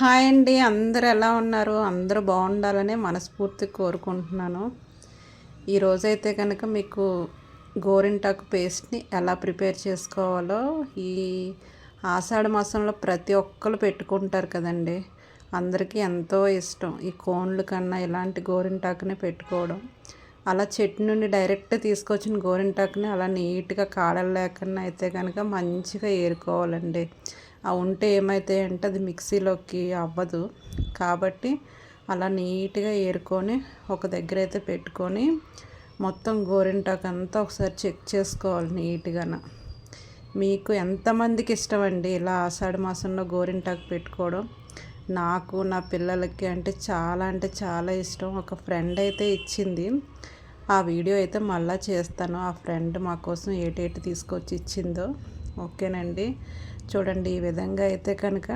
Hi అండి. అందరు ఎలా ఉన్నారు? అందరూ బాగుండాలని మనస్ఫూర్తి కోరుకుంటున్నాను. ఈరోజైతే కనుక మీకు గోరింటాకు పేస్ట్ని ఎలా ప్రిపేర్ చేసుకోవాలో ఈ ఆషాఢ మాసంలో ప్రతి ఒక్కరు పెట్టుకుంటారు కదండి. అందరికీ ఎంతో ఇష్టం ఈ కోన్లు కన్నా ఇలాంటి గోరింటాకునే పెట్టుకోవడం. అలా చెట్టు నుండి డైరెక్ట్ తీసుకొచ్చిన గోరింటాకుని అలా నీట్గా కాడలు లేకుండా అయితే కనుక మంచిగా ఏరుకోవాలండి. ఆ ఉంటే ఏమైతే అంటే అది మిక్సీలోకి అవ్వదు. కాబట్టి అలా నీట్గా ఏరుకొని ఒక దగ్గర అయితే పెట్టుకొని మొత్తం గోరింటాకు అంతా ఒకసారి చెక్ చేసుకోవాలి నీట్గా మీకు ఎంతమందికి ఇష్టం అండి ఇలా ఆషాఢ మాసంలో గోరింటాకు పెట్టుకోవడం? నాకు నా పిల్లలకి అంటే చాలా అంటే చాలా ఇష్టం. ఒక ఫ్రెండ్ అయితే ఇచ్చింది. ఆ వీడియో అయితే మళ్ళీ చేస్తాను. ఆ ఫ్రెండ్ మా కోసం ఏటేటి తీసుకొచ్చి ఇచ్చిందో. ఓకేనండి. చూడండి ఈ విధంగా అయితే కనుక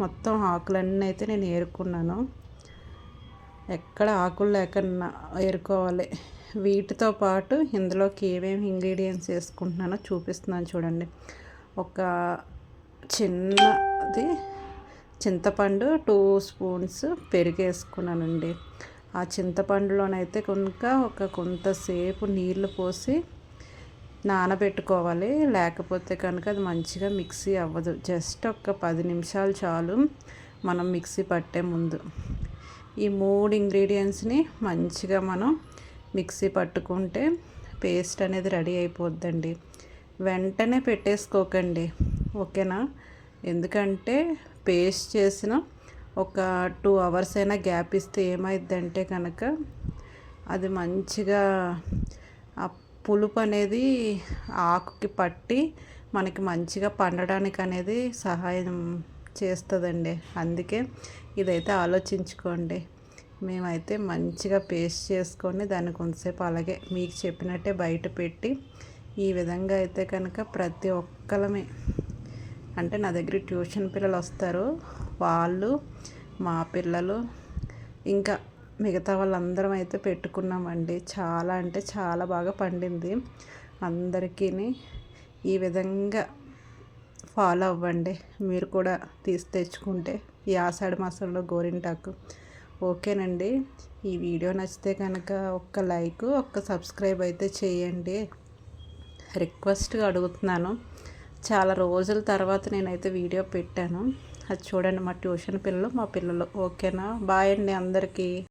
మొత్తం ఆకులన్నీ అయితే నేను ఏరుకున్నాను. ఎక్కడ ఆకులు లేకుండా ఏరుకోవాలి. వీటితో పాటు ఇందులోకి ఏమేమి ఇంగ్రీడియంట్స్ వేసుకుంటున్నానో చూపిస్తున్నాను చూడండి. ఒక చిన్నది చింతపండు టూ స్పూన్స్ పెరుగు వేసుకున్నానండి. ఆ చింతపండులోనైతే కనుక ఒక కొంతసేపు నీళ్ళు పోసి నానబెట్టుకోవాలి. లేకపోతే కనుక అది మంచిగా మిక్సీ అవ్వదు. జస్ట్ ఒక పది నిమిషాలు చాలు మనం మిక్సీ పట్టే ముందు. ఈ మూడు ఇంగ్రీడియంట్స్ని మంచిగా మనం మిక్సీ పట్టుకుంటే పేస్ట్ అనేది రెడీ అయిపోద్దండి. వెంటనే పెట్టేసుకోకండి. ఓకేనా? ఎందుకంటే పేస్ట్ చేసిన ఒక టూ అవర్స్ అయినా గ్యాప్ ఇస్తే ఏమైందంటే కనుక అది మంచిగా పులుపు అనేది ఆకుకి పట్టి మనకి మంచిగా పండడానికి అనేది సహాయం చేస్తుందండి. అందుకే ఇదైతే ఆలోచించుకోండి. మేమైతే మంచిగా పేస్ట్ చేసుకొని దాన్ని కొంతసేపు అలాగే మీకు చెప్పినట్టే బయట పెట్టి ఈ విధంగా అయితే కనుక ప్రతి ఒక్కలమే అంటే నా దగ్గర ట్యూషన్ పిల్లలు వస్తారు వాళ్ళు మా పిల్లలు ఇంకా మిగతా వాళ్ళందరం అయితే పెట్టుకున్నామండి. చాలా అంటే చాలా బాగా పండింది. అందరికీ ఈ విధంగా ఫాలో అవ్వండి. మీరు కూడా తీసి తెచ్చుకుంటే ఈ ఆషాఢ మాసంలో గోరింటాకు. ఓకేనండి. ఈ వీడియో నచ్చితే కనుక ఒక్క లైక్ ఒక్క సబ్స్క్రైబ్ అయితే చేయండి. రిక్వెస్ట్గా అడుగుతున్నాను. చాలా రోజుల తర్వాత నేనైతే వీడియో పెట్టాను. అది చూడండి మా ట్యూషన్ పిల్లలు మా పిల్లలు. ఓకేనా? బాయ్ అండి అందరికీ.